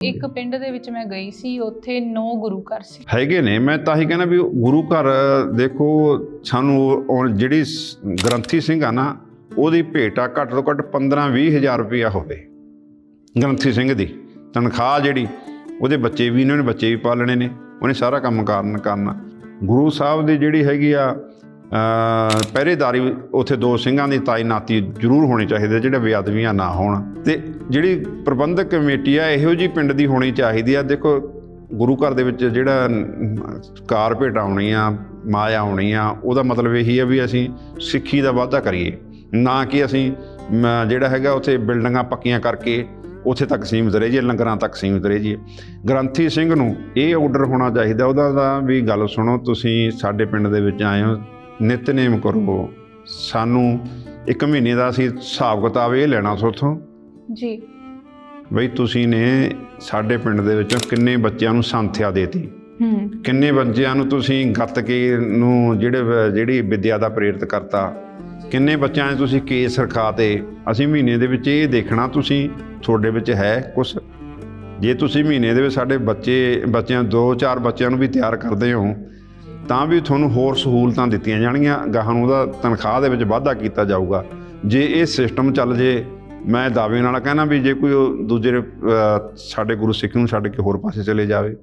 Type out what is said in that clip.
ਇੱਕ ਪਿੰਡ ਦੇ ਵਿੱਚ ਮੈਂ ਗਈ ਸੀ, ਉੱਥੇ ਨੌ ਗੁਰੂ ਘਰ ਸੀ। ਹੈਗੇ ਨੇ, ਮੈਂ ਤਾਂ ਹੀ ਕਹਿੰਦਾ ਵੀ ਗੁਰੂ ਘਰ, ਦੇਖੋ, ਸਾਨੂੰ ਉਹ ਜਿਹੜੀ ਗ੍ਰੰਥੀ ਸਿੰਘ ਆ ਨਾ, ਉਹਦੀ ਭੇਟਾ ਘੱਟ ਤੋਂ ਘੱਟ 15-20 ਹਜ਼ਾਰ ਰੁਪਇਆ ਹੋਵੇ, ਗ੍ਰੰਥੀ ਸਿੰਘ ਦੀ। ਤਨਖਾਹ ਜਿਹੜੀ, ਉਹਦੇ ਬੱਚੇ ਵੀ ਇਹਨਾਂ ਨੇ ਬੱਚੇ ਵੀ ਪਾਲਣੇ ਨੇ, ਉਹਨੇ ਸਾਰਾ ਕੰਮ ਕਾਰਨ ਕਰਨਾ। ਗੁਰੂ ਸਾਹਿਬ ਦੀ ਜਿਹੜੀ ਹੈਗੀ ਆ ਪਹਿਰੇਦਾਰੀ ਉੱਥੇ ਦੋ ਸਿੰਘਾਂ ਦੀ ਤਾਇਨਾਤੀ ਜ਼ਰੂਰ ਹੋਣੀ ਚਾਹੀਦੀ ਹੈ ਜਿਹੜੇ ਬੇਅਦਬੀਆਂ ਨਾ ਹੋਣ। ਤੇ ਜਿਹੜੀ ਪ੍ਰਬੰਧਕ ਕਮੇਟੀ ਆ ਇਹੋ ਜੀ ਪਿੰਡ ਦੀ ਹੋਣੀ ਚਾਹੀਦੀ ਆ ਦੇਖੋ ਗੁਰੂ ਘਰ ਦੇ ਵਿੱਚ ਜਿਹੜਾ ਕਾਰਪੇਟ ਆਉਣੀ ਆ ਮਾਇਆ ਆਉਣੀ ਆ ਉਹਦਾ ਮਤਲਬ ਇਹੀ ਆ ਵੀ ਅਸੀਂ ਸਿੱਖੀ ਦਾ ਵਾਧਾ ਕਰੀਏ। ਨਾ ਕਿ ਅਸੀਂ ਮ, ਜਿਹੜਾ ਹੈਗਾ ਉੱਥੇ ਬਿਲਡਿੰਗਾਂ ਪੱਕੀਆਂ ਕਰਕੇ ਉੱਥੇ ਤੱਕ ਸੀਮਿਤ ਰਹਿ ਜਾਈਏ ਲੰਗਰਾਂ ਤੱਕ ਸੀਮਿਤ ਰਹਿ ਜੀ ਗ੍ਰੰਥੀ ਸਿੰਘ ਨੂੰ ਇਹ ਆਰਡਰ ਹੋਣਾ ਚਾਹੀਦਾ। ਉਹਦਾ ਦਾ ਵੀ ਗੱਲ ਸੁਣੋ ਤੁਸੀਂ ਸਾਡੇ ਪਿੰਡ ਦੇ ਵਿੱਚ ਆਏ ਹੋ। ਨਿਤਨੇਮ ਕਰੋ। ਸਾਨੂੰ ਇੱਕ ਮਹੀਨੇ ਦਾ ਅਸੀਂ ਹਿਸਾਬ ਕਿਤਾਬ ਇਹ ਲੈਣਾ ਸੋਥੋਂ ਜੀ। ਬਈ ਤੁਸੀਂ ਨੇ ਸਾਡੇ ਪਿੰਡ ਦੇ ਵਿੱਚੋਂ ਕਿੰਨੇ ਬੱਚਿਆਂ ਨੂੰ ਸੰਥਿਆ ਦੇਤੀ? ਹੂੰ। ਕਿੰਨੇ ਬੱਚਿਆਂ ਨੂੰ ਤੁਸੀਂ ਗੱਤਕੇ ਨੂੰ ਜਿਹੜੇ ਜਿਹੜੀ ਵਿੱਦਿਆ ਦਾ ਪ੍ਰੇਰਿਤ ਕਰਤਾ? ਕਿੰਨੇ ਬੱਚਿਆਂ ਨੇ ਤੁਸੀਂ ਕੇਸ ਰਖਾਤੇ ਅਸੀਂ ਮਹੀਨੇ ਦੇ ਵਿੱਚ ਇਹ ਦੇਖਣਾ ਤੁਸੀਂ ਤੁਹਾਡੇ ਵਿੱਚ ਹੈ ਕੁਝ ਜੇ ਤੁਸੀਂ ਮਹੀਨੇ ਦੇ ਵਿੱਚ ਸਾਡੇ ਬੱਚੇ ਬੱਚਿਆਂ ਦੋ ਚਾਰ ਬੱਚਿਆਂ ਨੂੰ ਵੀ ਤਿਆਰ ਕਰਦੇ ਹੋ ਤਾਂ ਵੀ ਤੁਹਾਨੂੰ ਹੋਰ ਸਹੂਲਤਾਂ ਦਿੱਤੀਆਂ ਜਾਣਗੀਆਂ ਗਾਹਾਂ ਨੂੰ ਉਹਦਾ ਤਨਖਾਹ ਦੇ ਵਿੱਚ ਵਾਧਾ ਕੀਤਾ ਜਾਊਗਾ। ਜੇ ਇਹ ਸਿਸਟਮ ਚੱਲ ਜੇ, ਮੈਂ ਦਾਅਵੇ ਨਾਲ ਕਹਿਣਾ ਵੀ ਜੇ ਕੋਈ ਉਹ ਦੂਜੇ ਸਾਡੇ ਗੁਰੂ ਸਿੱਖ ਨੂੰ ਛੱਡ ਕੇ ਹੋਰ ਪਾਸੇ ਚਲੇ ਜਾਵੇ।